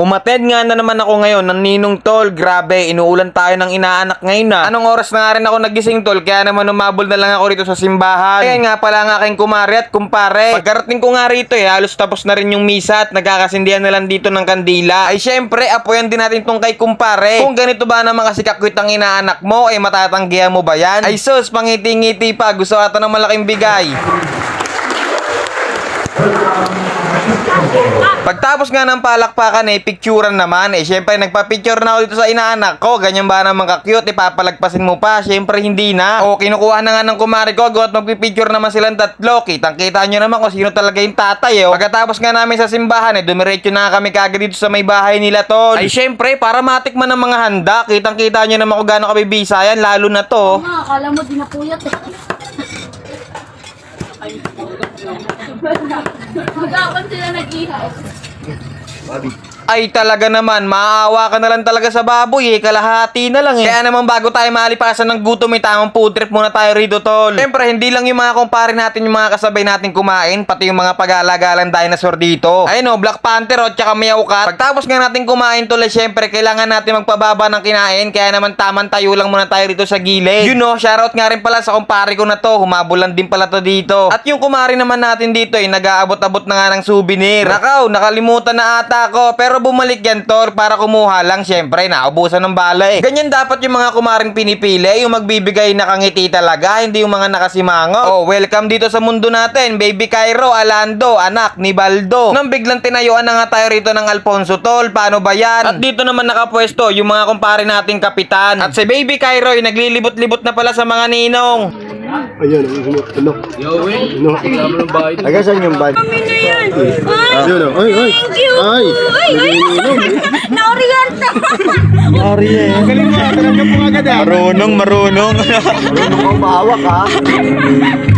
Umaten nga na naman ako ngayon ng Ninong Tol. Grabe, inuulan tayo ng inaanak ngayon na. Anong oras na nga rin ako nagising Tol, kaya naman umabol na lang ako rito sa simbahan. Kaya nga pala ang aking kumari at kumpare. Pagkarating ko nga rito eh, halos tapos na rin yung misa at nagkakasindihan na lang dito ng kandila. Ay syempre, apoyan din natin tong kay kumpare. Kung ganito ba naman kasi kakwit ang inaanak mo, ay matatanggihan mo ba yan? Ay sus, pangiti-ngiti pa. Gusto ata ng malaking bigay. Pagtapos nga ng palakpakan eh, picturean naman eh. Siyempre, nagpa-picture na ako dito sa inaanak ko. Ganyan ba naman ka-cute? Ipapalagpasin mo pa. Siyempre, hindi na. O, kinukuha na nga ng kumari ko. At magpipicture naman silang tatlo. Kitang-kita nyo naman kung sino talaga yung tatay. Eh. O. Pagkatapos nga namin sa simbahan eh, dumiretso na kami kagad dito sa may bahay nila, tol. Ay, siyempre, para matikman ng mga handa. Kitang-kita nyo naman kung gaano kabibisa yan. Lalo na to. Mga akala mo di napuyat eh. Magkakon sila nag-ihaw. Ay talaga naman, maawa ka na lang talaga sa baboy eh, kalahati na lang eh. Kaya naman bago tayo malipasan ng gutom, may tamang food trip muna tayo rito tol. Siyempre, hindi lang yung mga kumpare natin, yung mga kasabay natin kumain, pati yung mga pag-alagalang dinosaur dito. Ayun o, Black Panther o, tsaka Meow Cat. Pagtapos nga natin kumain tol, eh, siyempre, kailangan natin magpababa ng kinain, kaya naman tamang tayo lang muna tayo rito sa gilid. You know, shoutout nga rin pala sa kumpare ko na to, humabulan din pala to dito. At yung kumare naman natin dito eh, nag-aabot-abot na nga ng souvenir. Nakaw, nakalimutan na ata ako, pero bumalik yan tol para kumuha lang syempre naubusan ng bala eh. Ganyan dapat yung mga kumaring pinipili, yung magbibigay na kangiti talaga, hindi yung mga nakasimango. Oh, welcome dito sa mundo natin, baby Cairo, Alando, anak ni Baldo. Nang biglang tinayuan na nga tayo rito ng Alfonso tol, paano ba yan? At dito naman nakapwesto yung mga kumpare nating kapitan. At si baby Cairo ay naglilibot-libot na pala sa mga ninong. Ayan, ano, ano, Yo, Wing. ano. Alam mo ng bahay. Aga, saan yung bag? Kami na yan. Ayun, oh. ay, ay. Thank you. Ay, Ay, ay. Na-orienta. Galing mo, talaga po agad ah. Marunong, marunong. Marunong kang maawak ha.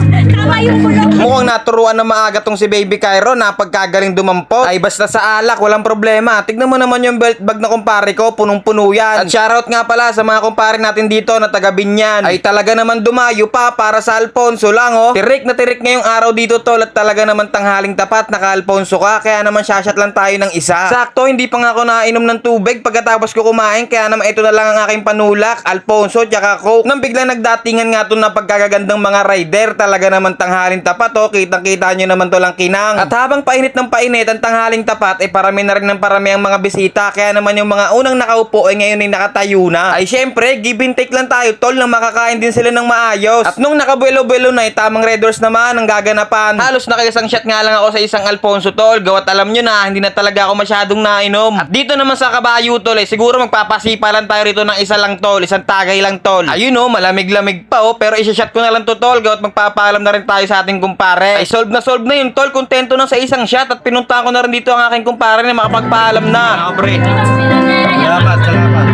Mukhang naturuan na maaga tong si Baby Cairo na pagkagaling dumampot. Ay basta sa alak, walang problema. Tignan mo naman yung belt bag na kumpare ko, punong-puno yan. At shoutout nga pala sa mga kumpare natin dito na taga Binyan. Ay talaga naman dumayo pa para sa Alfonso lang oh. Tirik na tirik ngayong araw dito tol at talaga naman tanghaling tapat naka Alfonso ka. Kaya naman shashat lang tayo ng isa. Sakto, hindi pa nga ako nainom ng tubig pagkatapos ko kumain. Kaya naman ito na lang ang aking panulak, Alfonso tsaka Coke. Nang biglang nagdatingan nga to na pagkagagandang mga rider, talaga naman tanghaling tapat oh. Kitang-kita nyo naman to lang kinang. At habang painit ng painit ang tanghaling tapat, ay parami na rin ng parami ang mga bisita. Kaya naman yung mga unang nakaupo ay ngayon ay nakatayo na. Ay syempre, give and take lang tayo tol na makakain din sila ng maayos. At nung nakabuelo-buelo na, ay tamang red doors naman ang gaganapan. Halos nakaisang shot nga lang ako sa isang Alfonso tol. Gawat alam nyo na, hindi na talaga ako masyadong nainom. At dito naman sa kabayo tol, eh, siguro magpapasipa lang tayo rito ng isa lang tol, isang tagay lang tol. Ayun oh, malamig-lamig pa oh, pero isa-shot ko na lang to tol. Gawat magpapaalam na rin tayo sa ating kumpare. Ay solve na solve na yun tol, kontento na sa isang shot at pinunta ko na rin dito ang aking kumpare na makapagpaalam na. Pre. Na yan. Salamat, salamat.